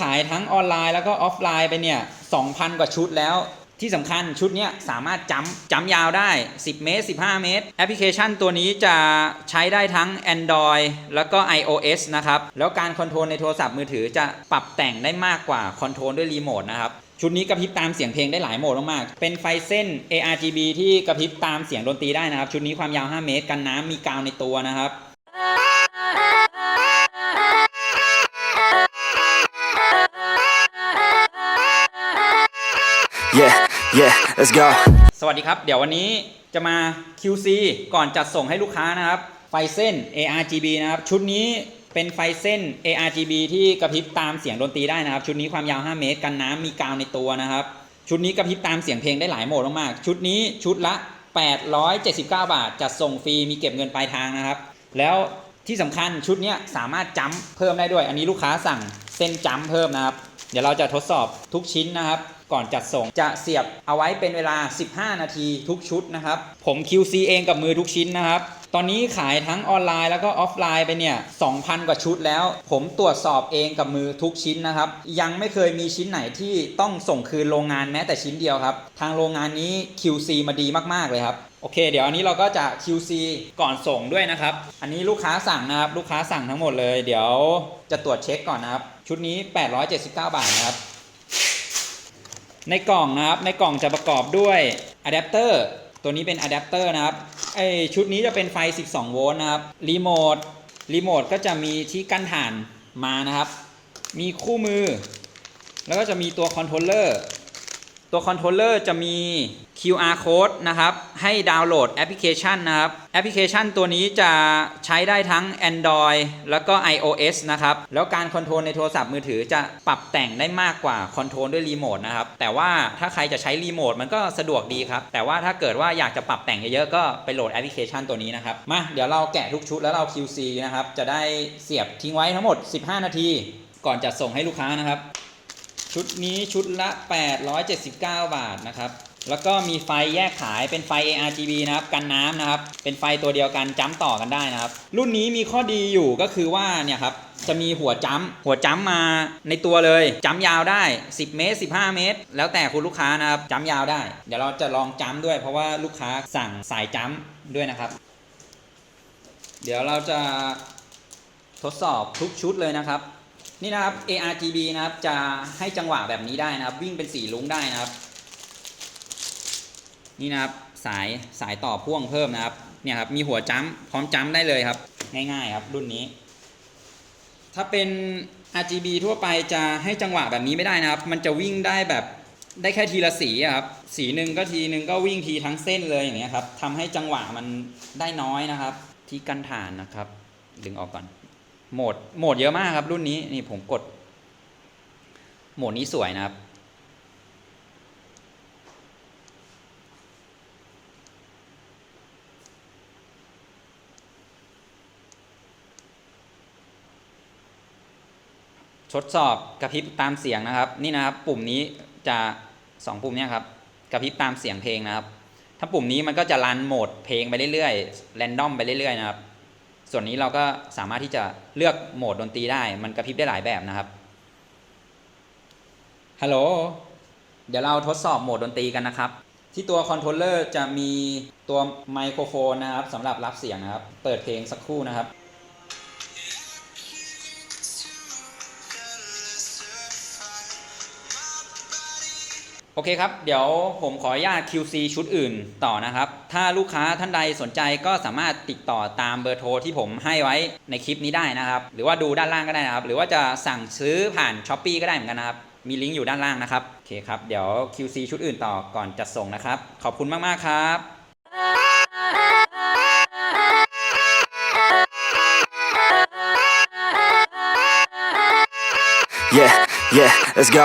ขายทั้งออนไลน์แล้วก็ออฟไลน์ไปเนี่ย 2,000 กว่าชุดแล้ว ที่สำคัญชุดนี้สามารถจำจำยาวได้ 10 เมตร 15 เมตร แอปพลิเคชันตัวนี้จะใช้ได้ทั้ง Android แล้วก็ iOS นะครับ แล้วการคอนโทรลในโทรศัพท์มือถือจะปรับแต่งได้มากกว่าคอนโทรลด้วยรีโมทนะครับ ชุดนี้กระพริบตามเสียงเพลงได้หลายโหมดมากๆเป็นไฟเส้น ARGB ที่กระพริบตามเสียงดนตรีได้นะครับ ชุดนี้ความยาว 5 เมตร กันน้ำมีกาวในตัวนะครับ Yeah, yeah, let's go. สวัสดีครับ เดี๋ยววันนี้จะมา QC ก่อนจัดส่งให้ลูกค้านะครับ ไฟเส้น ARGB นะครับ ชุดนี้เป็นไฟเส้น ARGB ที่กระพริบตามเสียงดนตรีได้นะครับ ชุดนี้ความยาว 5 เมตร กันน้ำมีกาวในตัวนะครับ ชุดนี้กระพริบตามเสียงเพลงได้หลายโหมดมากๆ ชุดนี้ชุดละ 879 บาท จัดส่งฟรี มีเก็บเงินปลายทางนะครับ แล้วที่สำคัญชุดนี้สามารถจัมเพิ่มได้ด้วย อันนี้ลูกค้าสั่งเส้นจัมเพิ่มนะครับ เดี๋ยวเราจะทดสอบทุกชิ้นนะครับ ก่อนจัดส่ง จะเสียบเอาไว้เป็นเวลา 15 นาทีทุกชุดนะครับ ผม QC เองกับมือทุกชิ้นนะครับ ตอนนี้ขายทั้งออนไลน์แล้วก็ออฟไลน์ไปเนี่ย 2,000 กว่าชุดแล้ว ผมตรวจสอบเองกับมือทุกชิ้นนะครับ ยังไม่เคยมีชิ้นไหนที่ต้องส่งคืนโรงงานแม้แต่ชิ้นเดียวครับ ทางโรงงานนี้ QC มาดีมากๆเลยครับโอเค เดี๋ยวอันนี้เราก็จะ QC ก่อนส่งด้วยนะครับ อันนี้ลูกค้าสั่งนะครับ ลูกค้าสั่งทั้งหมดเลย เดี๋ยวจะตรวจเช็คก่อนนะครับ ชุดนี้ 879 บาทนะครับ ในกล่องนะครับในกล่องจะประกอบด้วยอะแดปเตอร์ตัวนี้เป็นอะแดปเตอร์นะครับไอชุดนี้จะเป็นไฟ 12 โวลต์นะครับรีโมทรีโมทก็จะมีที่กั้นถ่านมานะครับ มีคู่มือ แล้วก็จะมีตัวคอนโทรลเลอร์ ตัวคอนโทรลเลอร์จะมี QR code นะครับ ให้ดาวน์โหลดแอปพลิเคชันนะครับ แอปพลิเคชันตัวนี้จะใช้ได้ทั้ง Android แล้วก็ iOS นะครับ แล้วการคอนโทรลในโทรศัพท์มือถือจะปรับแต่งได้มากกว่าคอนโทรลด้วยรีโมทนะครับ แต่ว่าถ้าใครจะใช้รีโมทมันก็สะดวกดีครับ แต่ว่าถ้าเกิดว่าอยากจะปรับแต่งเยอะๆ ก็ไปโหลดแอปพลิเคชันตัวนี้นะครับ มาเดี๋ยวเราแกะทุกชุดแล้วเรา QC นะครับ จะได้เสียบทิ้งไว้ทั้งหมด 15 นาที ก่อนจะส่งให้ลูกค้านะครับ ชุดนี้ชุดละ 879 บาทนะครับ แล้วก็มีไฟแยกขายเป็นไฟ ARGB นะครับ กันน้ำนะครับ เป็นไฟตัวเดียวกันจ้ำต่อกันได้นะครับ รุ่นนี้มีข้อดีอยู่ก็คือว่าเนี่ยครับจะมีหัวจ้ำหัวจ้ำมาในตัวเลยจ้ำยาวได้ 10 เมตร 15 เมตร แล้วแต่คุณลูกค้านะครับจ้ำยาวได้ เดี๋ยวเราจะลองจ้ำด้วย เพราะว่าลูกค้าสั่งสายจ้ำด้วยนะครับ เดี๋ยวเราจะทดสอบทุกชุดเลยนะครับ นี่นะครับ ARGB นะครับจะให้จังหวะแบบนี้ได้นะครับ วิ่งเป็นสีลุ้งได้นะครับ นี่นะครับสายสายต่อพ่วงเพิ่มนะครับเนี่ยครับมีหัวจัมพร้อมจัมได้เลยครับ ง่ายๆครับ รุ่นนี้ ถ้าเป็น RGB ทั่วไปจะให้จังหวะแบบนี้ไม่ได้นะครับ มันจะวิ่งได้แบบได้แค่ทีละสีครับ สีหนึ่งก็ทีหนึ่งก็วิ่งทีทั้งเส้นเลยอย่างเงี้ยครับทำให้จังหวะมันได้น้อยนะครับ ที่กันฐานนะครับ ดึงออกก่อน โหมดโหมดเยอะมากครับ รุ่นนี้นี่ผมกด โหมดนี้สวยนะครับ ทดสอบกระพริบตามเสียงนะครับ นี่นะครับ ปุ่มนี้จะสองปุ่มเนี้ครับกระพริบตามเสียงเพลงนะครับ ถ้าปุ่มนี้มันก็จะรันโหมดเพลงไปเรื่อยๆแรนดอมไปเรื่อยๆนะครับ ส่วนนี้เราก็สามารถที่จะเลือกโหมดดนตรีได้ มันกระพริบได้หลายแบบนะครับ ฮัลโหล เดี๋ยวเราทดสอบโหมดดนตรีกันนะครับ ที่ตัวคอนโทรลเลอร์จะมีตัวไมโครโฟนนะครับสำหรับรับเสียงนะครับ เปิดเพลงสักครู่นะครับ โอเคครับ เดี๋ยวผมขออนุญาต QC ชุดอื่นต่อนะครับ ถ้าลูกค้าท่านใดสนใจก็สามารถติดต่อตามเบอร์โทรที่ผมให้ไว้ในคลิปนี้ได้นะครับ หรือว่าดูด้านล่างก็ได้นะครับ หรือว่าจะสั่งซื้อผ่าน s h อ p e e ก็ได้เหมือนกันนะครับ มีลิงก์อยู่ด้านล่างนะครับ โอเคครับ เดี๋ยว QC ชุดอื่นต่อก่อนจัดส่งนะครับ ขอบคุณมาก ๆ ครับ Yeah, yeah, let's go.